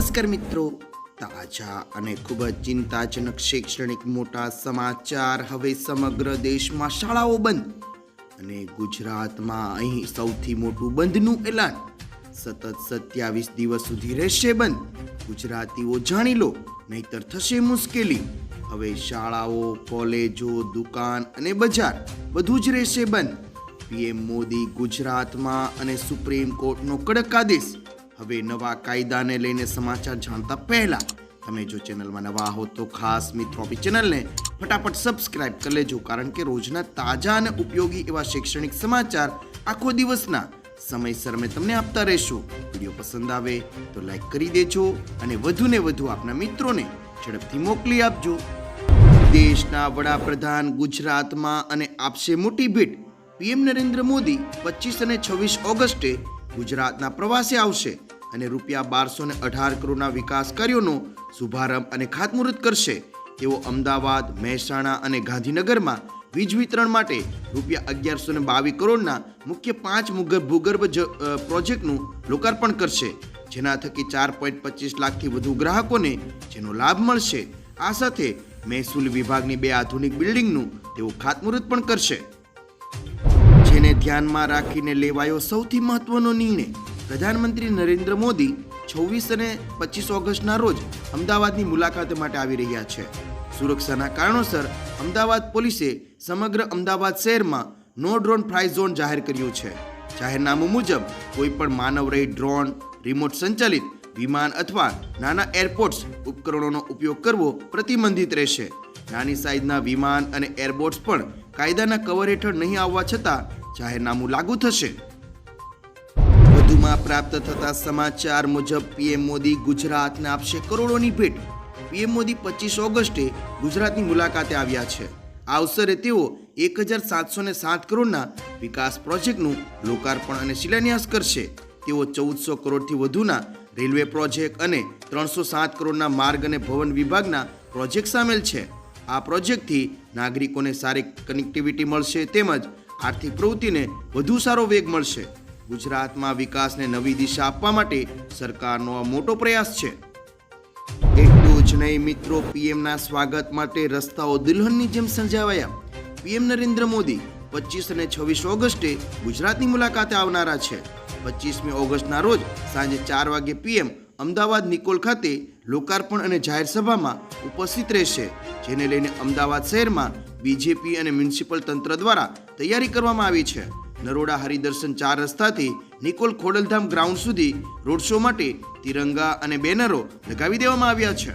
નમસ્કાર મિત્રો. તાજા અને ખૂબ જ ચિંતાજનક શૈક્ષણિક મોટા સમાચાર હવે સમગ્ર દેશમાં શાળાઓ બંધ અને ગુજરાતમાં અહીં સૌથી મોટું બંધનું એલાન. સતત સત્યાવીસ દિવસ સુધી રહેશે બંધ. ગુજરાતીઓ જાણી લો, નહીતર થશે મુશ્કેલી. હવે શાળાઓ, કોલેજો, દુકાન અને બજાર બધું જ રહેશે બંધ. પીએમ મોદી ગુજરાતમાં અને સુપ્રીમ કોર્ટનો કડક આદેશ. હવે નવા કાયદાને લઈને સમાચાર જાણતા પહેલા તમે જો ચેનલમાં નવા હો તો ખાસ મિત્રો ચેનલને ફટાફટ સબસ્ક્રાઇબ કરી લેજો, કારણ કે રોજના તાજા અને ઉપયોગી એવા શૈક્ષણિક સમાચાર આખો દિવસના સમયસર અમે તમને આપતા રહેશું. વીડિયો પસંદ આવે તો લાઈક કરી દેજો અને વધુને વધુ આપના મિત્રોને ઝડપથી મોકલી આપજો. દેશના વડાપ્રધાન ગુજરાતમાં અને આપશે મોટી ભેટ. પીએમ નરેન્દ્ર મોદી પચીસ અને છવ્વીસ ઓગસ્ટે ગુજરાતના પ્રવાસે આવશે. અને રૂપિયા બારસો ને અઢાર કરોડના વિકાસ કાર્યોનો શુભારંભ અને ખાતમુહૂર્ત કરશે. તેઓ અમદાવાદ, મહેસાણા અને ગાંધીનગરમાં વીજ વિતરણ માટે રૂપિયા અગિયારસો ને બાવીસ કરોડના મુખ્ય પાંચ ભૂગર્ભ પ્રોજેક્ટનું લોકાર્પણ કરશે, જેના થકી ચાર પોઈન્ટ પચીસ લાખથી વધુ ગ્રાહકોને જેનો લાભ મળશે. આ સાથે મહેસૂલ વિભાગની બે આધુનિક બિલ્ડિંગનું તેઓ ખાતમુહૂર્ત પણ કરશે. જેને ધ્યાનમાં રાખીને લેવાયો સૌથી મહત્વનો નિર્ણય પ્રધાનમંત્રી નરેન્દ્ર મોદી છવ્વીસ અને પચીસ ઓગસ્ટના રોજ અમદાવાદની મુલાકાત માટે આવી રહ્યા છે. સુરક્ષાના કારણોસર અમદાવાદ પોલીસે સમગ્ર અમદાવાદ શહેરમાં નો ડ્રોન ફ્રાય ઝોન જાહેર કર્યું છે. જાહેરનામું મુજબ કોઈપણ માનવરહિત માનવ રહિત ડ્રોન, રિમોટ સંચાલિત, વિમાન અથવા નાના એરપોર્ટ્સ ઉપકરણોનો ઉપયોગ કરવો પ્રતિબંધિત રહેશે. નાની સાઇઝના વિમાન અને એરબોટ્સ પણ કાયદાના કવર હેઠળ નહીં આવવા છતાં જાહેરનામું લાગુ થશે. વધુમાં પ્રાપ્ત થતા સમાચાર મુજબ પીએમ મોદી ગુજરાતને આપશે કરોડોની ભેટ. પીએમ મોદી પચીસ ઓગસ્ટે ગુજરાતની મુલાકાતે આવ્યા છે. આ અવસરે તેઓ એક હજાર સાતસો ને સાત કરોડના વિકાસ પ્રોજેક્ટનું લોકાર્પણ અને શિલાન્યાસ કરશે. તેઓ ચૌદસો કરોડથી વધુના રેલવે પ્રોજેક્ટ અને ત્રણસો સાત કરોડના માર્ગ અને ભવન વિભાગના પ્રોજેક્ટ સામેલ છે. આ પ્રોજેક્ટથી નાગરિકોને સારી કનેક્ટિવિટી મળશે તેમજ આર્થિક પ્રવૃત્તિને વધુ સારો વેગ મળશે. ગુજરાતમાં વિકાસને નવી દિશા આપવા માટે સરકારનો આ મોટો પ્રયાસ છે. એટલું જ નહીં મિત્રો, પીએમના સ્વાગત માટે રસ્તાઓ દુલ્હનની જેમ સજાવાયા પીએમ નરેન્દ્ર મોદી પચીસ અને છવ્વીસ ઓગસ્ટે ગુજરાતની મુલાકાતે આવનારા છે. પચીસમી ઓગસ્ટના રોજ સાંજે ચાર વાગે પીએમ અમદાવાદ નિકોલ ખાતે લોકાર્પણ અને જાહેર સભામાં ઉપસ્થિત રહેશે, જેને લઈને અમદાવાદ શહેરમાં બીજેપી અને મ્યુનિસિપલ તંત્ર દ્વારા તૈયારી કરવામાં આવી છે. નરોડા હરિદર્શન ચાર રસ્તાથી નિકોલ ખોડલધામ ગ્રાઉન્ડ સુધી રોડ શો માટે તિરંગા અને બેનરો લગાવી દેવામાં આવ્યા છે.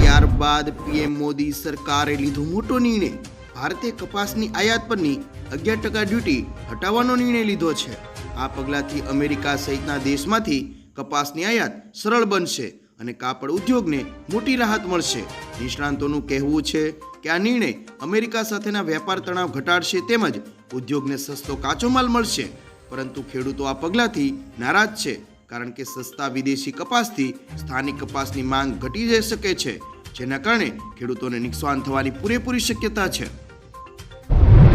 ત્યારબાદ પીએમ મોદી સરકારે લીધો મોટો નિર્ણય. ભારતે કપાસની આયાત પરની અગિયાર ટકા ડ્યુટી હટાવવાનો નિર્ણય લીધો છે. આ પગલાંથી અમેરિકા સહિતના દેશમાંથી કપાસની આયાત સરળ બનશે. અને કાપડ ઉદ્યોગને મોટી રાહત મળશે. નિષ્ણાંતોનું કહેવું છે કે આ નિર્ણય અમેરિકા સાથેના વેપાર તણાવ ઘટાડશે તેમજ ઉદ્યોગને સસ્તો કાચો માલ મળશે. પરંતુ ખેડૂતો આ પગલાંથી નારાજ છે, કારણ કે સસ્તા વિદેશી કપાસથી સ્થાનિક કપાસની માંગ ઘટી જઈ શકે છે, જેના કારણે ખેડૂતોને નુકસાન થવાની પૂરેપૂરી શક્યતા છે.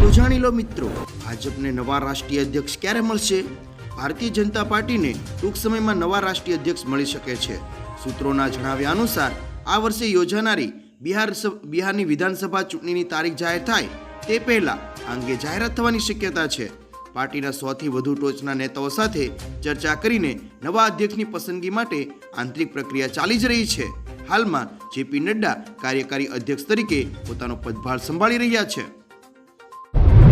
તો જાણી લો મિત્રો, ભાજપને નવા રાષ્ટ્રીય અધ્યક્ષ ક્યારે મળશે? ભારતીય જનતા પાર્ટીને ટૂંક સમયમાં નવા રાષ્ટ્રીય અધ્યક્ષ મળી શકે છે. સૂત્રોના જણાવ્યા અનુસાર, આ વર્ષે યોજાનારી બિહાર બિહારની વિધાનસભા ચૂંટણીની તારીખ જાહેર થાય તે પહેલા અંગે જાહેરાત થવાની શક્યતા છે. પાર્ટીના સૌથી વધુ ટોચના નેતાઓ સાથે ચર્ચા કરીને નવા અધ્યક્ષની પસંદગી માટે આંતરિક પ્રક્રિયા ચાલી જ રહી છે. હાલમાં જેપી નડ્ડા કાર્યકારી અધ્યક્ષ તરીકે પોતાનો પદભાર સંભાળી રહ્યા છે.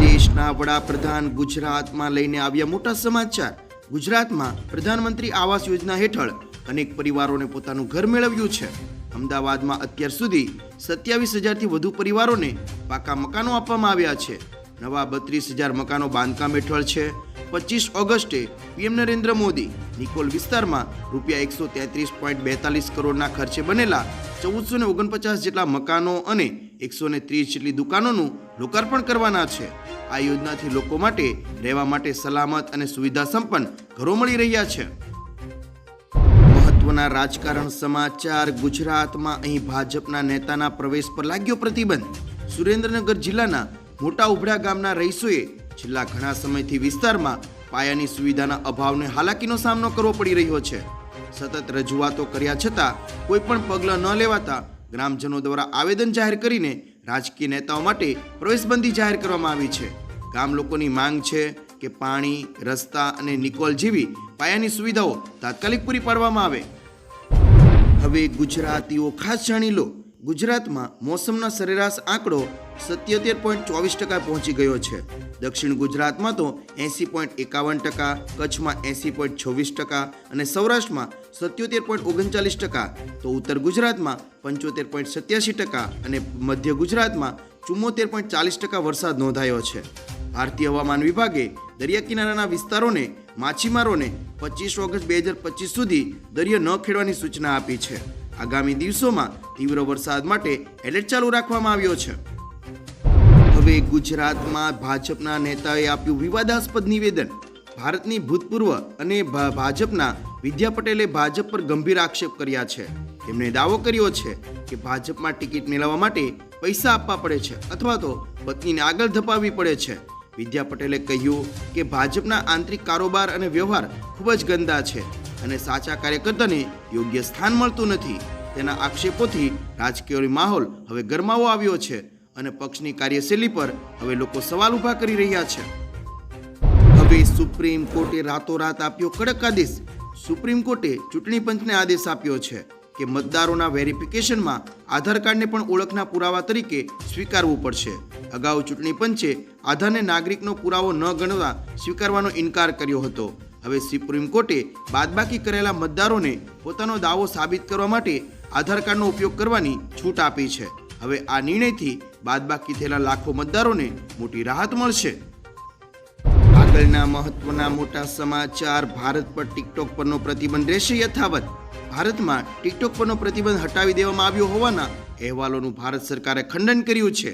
દેશના વડાપ્રધાન ગુજરાતમાં લઈને આવ્યા મોટા સમાચાર. ગુજરાતમાં પ્રધાનમંત્રી આવાસ યોજના હેઠળ અનેક પરિવારોને પોતાનું ઘર મેળવ્યું છે. અમદાવાદમાં અત્યાર સુધી સત્યાવીસ હજારથી વધુ પરિવારોને પાકા મકાનો આપવામાં આવ્યા છે. નવા બત્રીસ હજાર મકાનો બાંધકામ હેઠળ છે. પચીસ ઓગસ્ટે પીએમ નરેન્દ્ર મોદી નિકોલ વિસ્તારમાં રૂપિયા એકસો તેત્રીસ પોઈન્ટ બેતાલીસ કરોડના ખર્ચે બનેલા ચૌદસો ને ઓગણપચાસ જેટલા મકાનો અને એકસો ને ત્રીસ જેટલી દુકાનોનું લોકાર્પણ કરવાના છે. આ યોજનાથી લોકો માટે રહેવા માટે સલામત અને સુવિધા સંપન્ન ઘરો મળી રહ્યા છે. મહત્વના રાજકારણ સમાચાર ગુજરાતમાં અહીં ભાજપના નેતાના પ્રવેશ પર લાગ્યો પ્રતિબંધ. સુરેન્દ્રનગર જિલ્લાના મોટા ઉભડા ગામના રહીશોએ છેલ્લા ઘણા સમયથી વિસ્તારમાં પાયાની સુવિધાના અભાવને હાલાકીનો સામનો કરવો પડી રહ્યો છે. સતત રજૂઆતો કર્યા છતાં કોઈ પણ પગલાં ન લેવાતા ગ્રામજનો દ્વારા આવેદન જાહેર કરીને રાજકીય નેતાઓ માટે પ્રવેશબંધી જાહેર કરવામાં આવી છે. ગામ લોકોની માંગ છે કે પાણી, રસ્તા અને નિકોલ જેવી પાયાની સુવિધાઓ તાત્કાલિક પૂરી પાડવામાં આવે. હવે ગુજરાતીઓ, ખાસ જાણી લો, ગુજરાતમાં મોસમના સરેરાશ આંકડો સત્યોતેર પોઈન્ટ ચોવીસ ટકા પહોંચી ગયો છે. દક્ષિણ ગુજરાતમાં તો એંસી પોઈન્ટ એકાવન ટકા, કચ્છમાં એંસી પોઈન્ટ છવ્વીસ ટકા અને સૌરાષ્ટ્રમાં સત્યોતેર પોઈન્ટ ઓગણચાલીસ ટકા. તો ઉત્તર ગુજરાતમાં પંચોતેર પોઈન્ટ સત્યાસી ટકા અને મધ્ય ગુજરાતમાં ચુમ્મોતેર પોઈન્ટ ચાલીસ ટકા વરસાદ નોંધાયો છે. ભારતીય હવામાન વિભાગે દરિયા કિનારાના વિસ્તારોને માછીમારોને પચીસ ઓગસ્ટ બે હજાર પચીસ સુધી દરિયો ન ખેડવાની સૂચના આપી છે. આગામી દિવસોમાં તીવ્ર વરસાદ માટે એલર્ટ ચાલુ રાખવામાં આવ્યો છે. હવે ગુજરાતમાં ભાજપના નેતાએ આપ્યું વિવાદાસ્પદ નિવેદન. ભારતની ભૂતપૂર્વ અને ભાજપના વિદ્યા પટેલે ભાજપ પર ગંભીર આક્ષેપ કર્યા છે. તેમણે દાવો કર્યો છે કે ભાજપમાં ટિકિટ મેળવવા માટે પૈસા આપવા પડે છે અથવા તો પત્નીને આગળ ધપાવવી પડે છે. વિદ્યા પટેલે કહ્યું કે ભાજપના આંતરિક કારોબાર અને વ્યવહાર ખૂબ જ ગંદા છે અને સાચા કાર્યકર્તાને યોગ્ય સ્થાન મળતું નથી. તેના આક્ષેપોથી રાજકીય માહોલ હવે ગરમાવો આવ્યો છે અને પક્ષની કાર્યશૈલી પર હવે લોકો સવાલ ઊભા કરી રહ્યા છે. હવે સુપ્રીમ કોર્ટે રાતોરાત આપ્યો કડક આદેશ. સુપ્રીમ કોર્ટે ચૂંટણી પંચને આદેશ આપ્યો છે. કે મતદારોના વેરિફિકેશનમાં આધાર કાર્ડને પણ ઓળખના પુરાવા તરીકે સ્વીકારવું પડશે. અગાઉ ચૂંટણી પંચે આધારને નાગરિકનો પુરાવો ન ગણવા સ્વીકારવાનો ઇનકાર કર્યો હતો. હવે સુપ્રીમ કોર્ટે બાદબાકી કરેલા મતદારોને પોતાનો દાવો સાબિત કરવા માટે આધાર કાર્ડનો ઉપયોગ કરવાની છૂટ આપી છે. હવે આ નિર્ણયથી બાદબાકી થયેલા લાખો મતદારોને મોટી રાહત મળશે. આગળના મહત્વના મોટા સમાચાર, ભારત પર ટિકટોક પરનો પ્રતિબંધ રહેશે યથાવત. ભારતમાં ટિકટોક પરનો પ્રતિબંધ હટાવી દેવામાં આવ્યો હોવાના અહેવાલોનું ભારત સરકારે ખંડન કર્યું છે.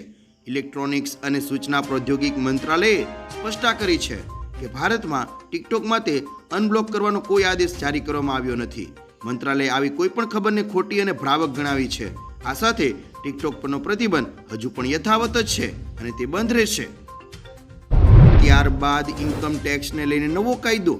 ઇલેક્ટ્રોનિક્સ અને સૂચના પ્રૌદ્યોગિક મંત્રાલયે સ્પષ્ટતા કરી છે કે ભારતમાં ટિકટોક માટે અનબ્લોક કરવાનો કોઈ આદેશ જારી કરવામાં આવ્યો નથી. મંત્રાલયે આવી કોઈ પણ ખબરને ખોટી અને ભ્રાવક ગણાવી છે. આ સાથે ટિકટોક પરનો પ્રતિબંધ હજુ પણ યથાવત જ છે અને તે બંધ રહેશે. ત્યારબાદ ઇન્કમ ટેક્સને લઈને નવો કાયદો.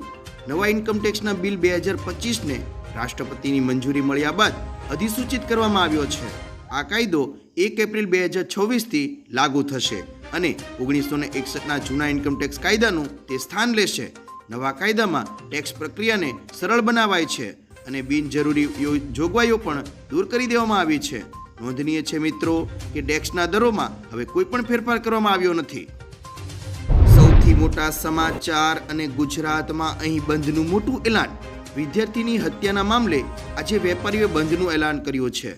નવા ઇન્કમ ટેક્સના બિલ બે હજાર પચીસને રાષ્ટ્રપતિની મંજૂરી મળ્યા બાદ અધિસૂચિત કરવામાં આવ્યો છે. આ કાયદો એક એપ્રિલ બે હજાર છવ્વીસથી લાગુ થશે અને ઓગણીસો ને એકસઠના જૂના ઇન્કમ ટેક્સ કાયદાનું તે સ્થાન લેશે. નવા કાયદામાં ટેક્સ પ્રક્રિયાને સરળ બનાવાય છે અને બિનજરૂરી જોગવાઈઓ પણ દૂર કરી દેવામાં આવી છે. નોંધનીય છે મિત્રો કે ટેક્સના દરોમાં હવે કોઈ પણ ફેરફાર કરવામાં આવ્યો નથી. સૌથી મોટા સમાચાર અને ગુજરાતમાં અહીં બંધનું મોટું એલાન વિદ્યાર્થીની હત્યાના મામલે આજે વેપારીઓએ બંધનું એલાન કર્યું છે.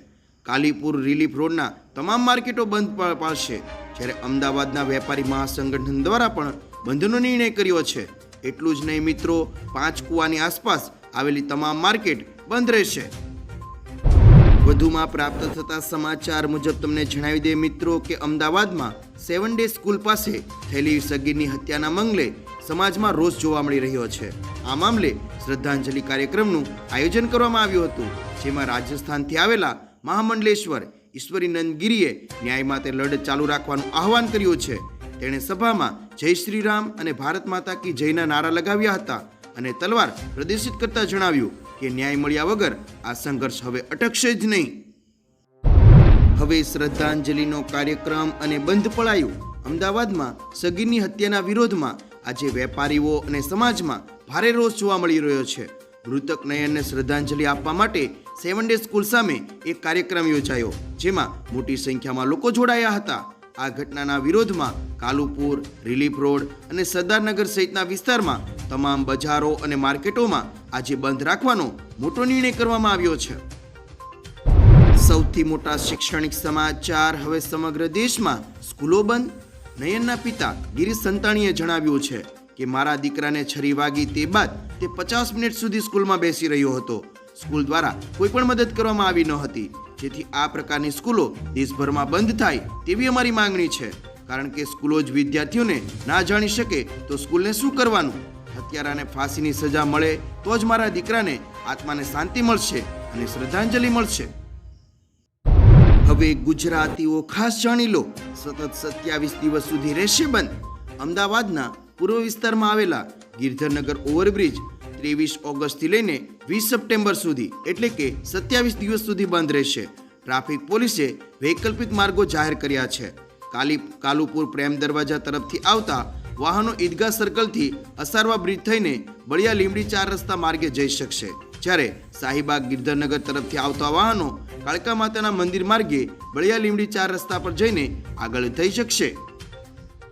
કાલીપુર રિલીફ રોડના તમામ માર્કેટો બંધ પાડશે. જ્યારે અમદાવાદના વેપારી મહાસંગઠન દ્વારા પણ બંધનો નિર્ણય કર્યો છે. એટલું જ નહીં મિત્રો, પાંચ કુવાની આસપાસ આવેલી તમામ માર્કેટ બંધ રહેશે. વધુમાં પ્રાપ્ત થતા સમાચાર મુજબ તમને જણાવી દે મિત્રો કે અમદાવાદમાં સેવન ડે સ્કૂલ પાસે થયેલી સગીરની હત્યાના મંગલે સમાજમાં રોષ જોવા મળી રહ્યો છે. આ મામલે શ્રદ્ધાંજલિ કાર્યક્રમનું આયોજન કરવામાં આવ્યું હતું, જેમાં રાજસ્થાનથી આવેલા મહામંડલેશ્વર ઈશ્વરીનંદ ગીરીએ ન્યાય માટે લડત ચાલુ રાખવાનું આહવાન કર્યું છે. તેણે સભામાં જય શ્રી રામ અને ભારત માતા કી જયના નારા લગાવ્યા હતા અને તલવાર પ્રદર્શિત કરતા જણાવ્યું કે ન્યાય મળ્યા વગર આ સંઘર્ષ હવે અટકશે જ નહીં. હવે શ્રદ્ધાંજલિનો કાર્યક્રમ અને બંધ પડાયું. અમદાવાદમાં સગીરની હત્યાના વિરોધમાં આજે વેપારીઓ અને સમાજમાં ભારે રોષ જોવા મળી રહ્યો છે. મૃતક નયનને શ્રદ્ધાંજલિ આપવા માટે સેવન ડે સ્કૂલ સામે એક કાર્યક્રમ યોજાયો, જેમાં મોટી સંખ્યામાં લોકો જોડાયા હતા. આ ઘટનાના વિરોધમાં કાલુપુર, રિલીફ રોડ અને સરદારનગર સહિતના વિસ્તારમાં તમામ બજારો અને માર્કેટોમાં આજે બંધ રાખવાનો મોટો નિર્ણય કરવામાં આવ્યો છે. સૌથી મોટા શૈક્ષણિક સમાચાર હવે સમગ્ર દેશમાં સ્કૂલો બંધ, નયનના પિતા ગિરીશ સંતાણીએ જણાવ્યું છે. કે મારા દીકરાને છરી વાગી તે બાદ તે પચાસ મિનિટ સુધી સ્કૂલમાં બેસી રહ્યો હતો. સ્કૂલ દ્વારા કોઈ પણ મદદ કરવામાં આવી ન હતી. જેથી આ પ્રકારની સ્કૂલો દેશભરમાં બંધ થાય તેવી અમારી માંગણી છે. કારણ કે સ્કૂલો જ વિદ્યાર્થીઓને ના જાણી શકે તો સ્કૂલને શું કરવાનું? હત્યારાને ફાંસીની સજા મળે તો જ મારા દીકરાને આત્માને શાંતિ મળશે અને શ્રદ્ધાંજલિ મળશે. હવે ગુજરાતીઓ ખાસ જાણી લો. સતત સત્યાવીસ દિવસ સુધી રહેશે બંધ. અમદાવાદના પૂર્વ વિસ્તારમાં આવેલા ગિરધરનગર ઓવરબ્રિજ ત્રેવીસ ઓગસ્ટથી લઈને વીસ સપ્ટેમ્બર સુધી, એટલે કે સત્યાવીસ દિવસ સુધી બંધ રહેશે. ટ્રાફિક પોલીસે વૈકલ્પિક માર્ગો જાહેર કર્યા છે. કાલી, કાલુપુર પ્રેમ દરવાજા તરફથી આવતા વાહનો ઈદગાહ સર્કલથી અસારવા બ્રિજ થઈને બળિયા લીમડી ચાર રસ્તા માર્ગે જઈ શકશે. જ્યારે શાહીબાગ ગિરધરનગર તરફથી આવતા વાહનો કાળકા માતાના મંદિર માર્ગે બળિયા લીમડી ચાર રસ્તા પર જઈને આગળ થઈ શકશે.